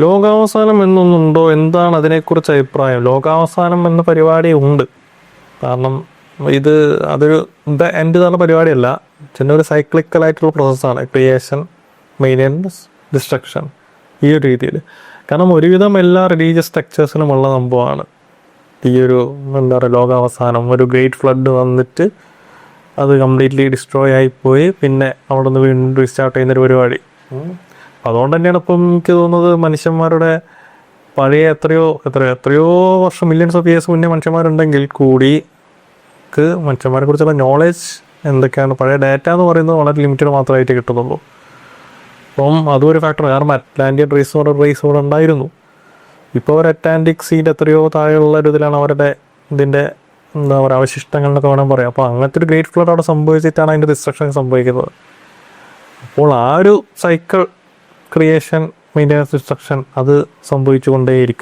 ലോകാവസാനം എന്നൊന്നുണ്ടോ? എന്താണ് അതിനെക്കുറിച്ച് അഭിപ്രായം? ലോകാവസാനം എന്ന പരിപാടി ഉണ്ട്. കാരണം ഇത് അതൊരു ദ എൻഡ് എന്നുള്ള പരിപാടിയല്ല. ചെന്നൈ ഒരു സൈക്ലിക്കലായിട്ടുള്ള പ്രോസസ്സാണ് ക്രിയേഷൻ മെയിന്റെനൻസ് ഡിസ്ട്രക്ഷൻ ഈ ഒരു രീതിയിൽ കാരണം ഒരുവിധം എല്ലാ റിലീജിയസ് സ്ട്രക്ചേഴ്സിനും ഉള്ള സംഭവമാണ്. ഈ ഒരു എന്താ പറയുക ലോകാവസാനം. ഒരു ഗ്രേറ്റ് ഫ്ലഡ് വന്നിട്ട് അത് കംപ്ലീറ്റ്ലി ഡിസ്ട്രോയ് ആയിപ്പോയി പിന്നെ അവിടെ നിന്ന് വീണ്ടും റീസ്റ്റാർട്ട് ചെയ്യുന്നൊരു പരിപാടി. അതുകൊണ്ട് തന്നെയാണ് ഇപ്പം എനിക്ക് തോന്നുന്നത് മനുഷ്യന്മാരുടെ പഴയ എത്രയോ എത്ര എത്രയോ വർഷം മില്യൺസ് ഓഫ് ഇയേഴ്സ് മുന്നേ മനുഷ്യന്മാരുണ്ടെങ്കിൽ കൂടി മനുഷ്യന്മാരെ കുറിച്ചുള്ള നോളേജ് എന്തൊക്കെയാണ്? പഴയ ഡാറ്റ എന്ന് പറയുന്നത് വളരെ ലിമിറ്റഡ് മാത്രമായിട്ട് കിട്ടുന്നുള്ളൂ. അപ്പം അതും ഒരു ഫാക്ടർ കാരണം അറ്റ്ലാന്റിയൻ റേസ് എന്ന് റേസ് ഇവിടെ ഉണ്ടായിരുന്നു. ഇപ്പോൾ ഒരു അറ്റ്ലാന്റിക് സീന്റെ എത്രയോ താഴെയുള്ള ഒരു ഇതിലാണ് അവരുടെ ഇതിന്റെ എന്താ പറയുക അവശിഷ്ടങ്ങൾ എന്നൊക്കെ വേണം പറയാം. അപ്പോൾ അങ്ങനത്തെ ഒരു ഗ്രേറ്റ് ഫ്ലഡ് അവിടെ സംഭവിച്ചിട്ടാണ് അതിന്റെ ഡിസ്ട്രക്ഷൻ സംഭവിക്കുന്നത്. അപ്പോൾ ആ ഒരു സൈക്കിൾ ക്രിയേഷൻ മെയിന്റെനൻസ് ഡിസ്ട്രക്ഷൻ അത് സംഭവിച്ചുകൊണ്ടേയിരിക്കും.